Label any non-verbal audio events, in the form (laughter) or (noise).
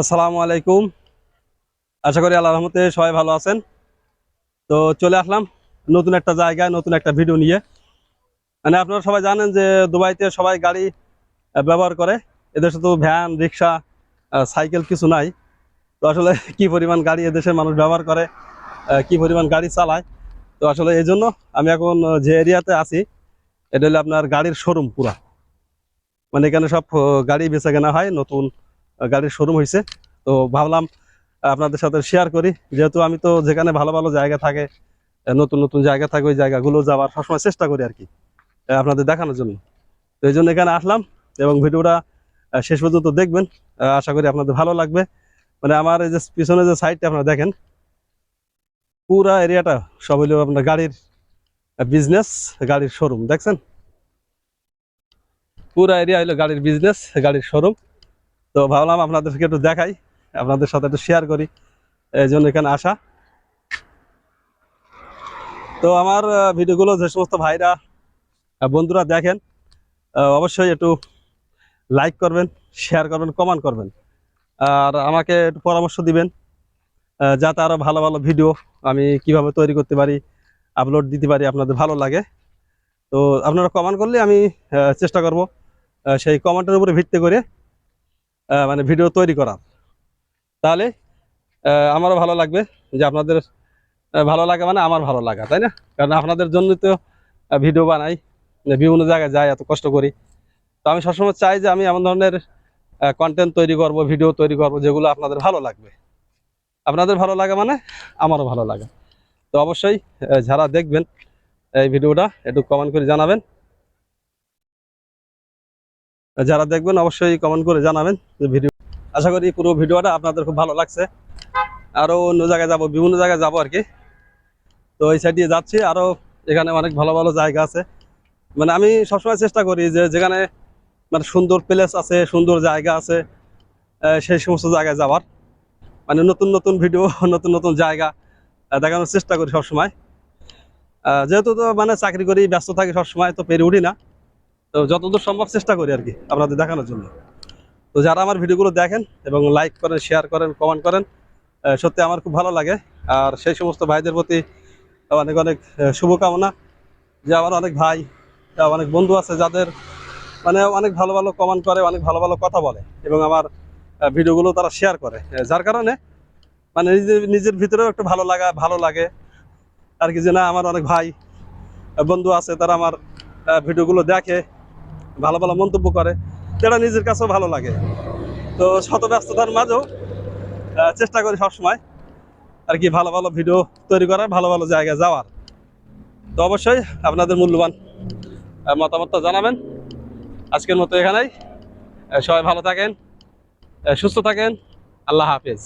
আসসালামু আলাইকুম। আশা করি আল্লাহ রহমতে সবাই ভালো আছেন। তো চলে আসলাম নতুন একটা জায়গায়, নতুন একটা ভিডিও নিয়ে। মানে আপনারা সবাই জানেন যে দুবাইতে সবাই গাড়ি ব্যবহার করে। এদেশে তো ভ্যান, রিক্সা সাইকেল কিছু নাই। তো আসলে কি পরিমাণ গাড়ি এদেশের মানুষ ব্যবহার করে কি পরিমাণ গাড়ি চালায়। তো আসলে এই জন্য আমি এখন যে এরিয়াতে আছি, এটা হলো আপনার গাড়ির শোরুম পুরা। মানে এখানে সব গাড়ি বেচা কেনা হয় নতুন। গাড়ির শোরুম হয়েছে তো ভাবলাম আপনাদের সাথে শেয়ার করি। যেহেতু আমি তো যেখানে ভালো ভালো জায়গা থাকে নতুন নতুন জায়গা থাকে, ওই জায়গাগুলো যাওয়ার সবসময় চেষ্টা করি আর কি আপনাদের দেখানোর জন্য। তো এই জন্য এখানে আসলাম এবং ভিডিওটা শেষ পর্যন্ত দেখবেন। আশা করি আপনাদের ভালো লাগবে। মানে আমার এই যে পিছনে যে সাইডটা আপনারা দেখেন, পুরা এরিয়াটা সব হইল আপনার গাড়ির বিজনেস গাড়ির শোরুম দেখছেন? পুরা এরিয়া হইল গাড়ির বিজনেস গাড়ির শোরুম তো ভাবলাম আপনাদেরকে একটু দেখাই, আপনাদের সাথে একটু শেয়ার করি। এই জন্য এখানে আসা। তো আমার ভিডিওগুলো যে সমস্ত ভাইরা বন্ধুরা দেখেন অবশ্যই একটু লাইক করবেন শেয়ার করবেন কমেন্ট করবেন। আর আমাকে একটু পরামর্শ দিবেন যাতে আরও ভালো ভালো ভিডিও আমি কীভাবে তৈরি করতে পারি আপলোড দিতে পারি, আপনাদের ভালো লাগে। তো আপনারা কমেন্ট করলে আমি চেষ্টা করব সেই কমেন্টের উপরে ভিত্তি করে মানে ভিডিও তৈরি করার তাহলে আমারও ভালো লাগবে যে আপনাদের ভালো লাগে মানে আমার ভালো লাগা, তাই না? কারণ আপনাদের জন্য তো ভিডিও বানাই বিভিন্ন জায়গায় যাই, এত কষ্ট করি। তো আমি সবসময় চাই যে আমি এমন ধরনের কন্টেন্ট তৈরি করব ভিডিও তৈরি করব, যেগুলো আপনাদের ভালো লাগবে। আপনাদের ভালো লাগে মানে আমারও ভালো লাগে। তো অবশ্যই যারা দেখবেন এই ভিডিওটা, একটু কমেন্ট করে জানাবেন। যারা দেখবেন অবশ্যই কমেন্ট করে জানাবেন যে ভিডিও আশা করি পুরো ভিডিওটা আপনাদের খুব ভালো লাগছে। আরও অন্য জায়গায় যাব, বিভিন্ন জায়গায় যাব আর কি। তো এই সাইড দিয়ে যাচ্ছি, আরও এখানে অনেক ভালো ভালো জায়গা আছে। মানে আমি সবসময় চেষ্টা করি যে যেখানে মানে সুন্দর প্লেস আছে, সুন্দর জায়গা আছে সেই সমস্ত জায়গায় যাওয়ার। মানে নতুন নতুন ভিডিও (laughs) নতুন নতুন জায়গা দেখানোর চেষ্টা করি সবসময়। যেহেতু তো মানে চাকরি করি, ব্যস্ত থাকি সবসময়, তো পেরে উঠি না। তো যতদূর সম্ভব চেষ্টা করি আর কি আপনাদের দেখানোর জন্য। তো যারা আমার ভিডিওগুলো দেখেন এবং লাইক করেন শেয়ার করেন কমেন্ট করেন সত্যি আমার খুব ভালো লাগে। আর সেই সমস্ত ভাইদের প্রতি অনেক অনেক শুভকামনা। যে আমার অনেক ভাই অনেক বন্ধু আছে যাদের মানে অনেক ভালো ভালো কমেন্ট করে, অনেক ভালো ভালো কথা বলে এবং আমার ভিডিওগুলো তারা শেয়ার করে। যার কারণে মানে নিজের নিজের ভিতরেও একটু ভালো লাগা, ভালো লাগে। আর কি যে না, আমার অনেক ভাই বন্ধু আছে, তারা আমার ভিডিওগুলো দেখে। ভালো ভালো মন্তব্য করে, সেটা নিজের কাছেও ভালো লাগে। তো শত ব্যস্ততার মাঝেও চেষ্টা করি সবসময় আর কি ভালো ভালো ভিডিও তৈরি করার, ভালো ভালো জায়গায় যাওয়ার। তো অবশ্যই আপনাদের মূল্যবান মতামতটা জানাবেন। আজকের মতো এখানেই সবাই ভালো থাকেন সুস্থ থাকেন, আল্লাহ হাফেজ।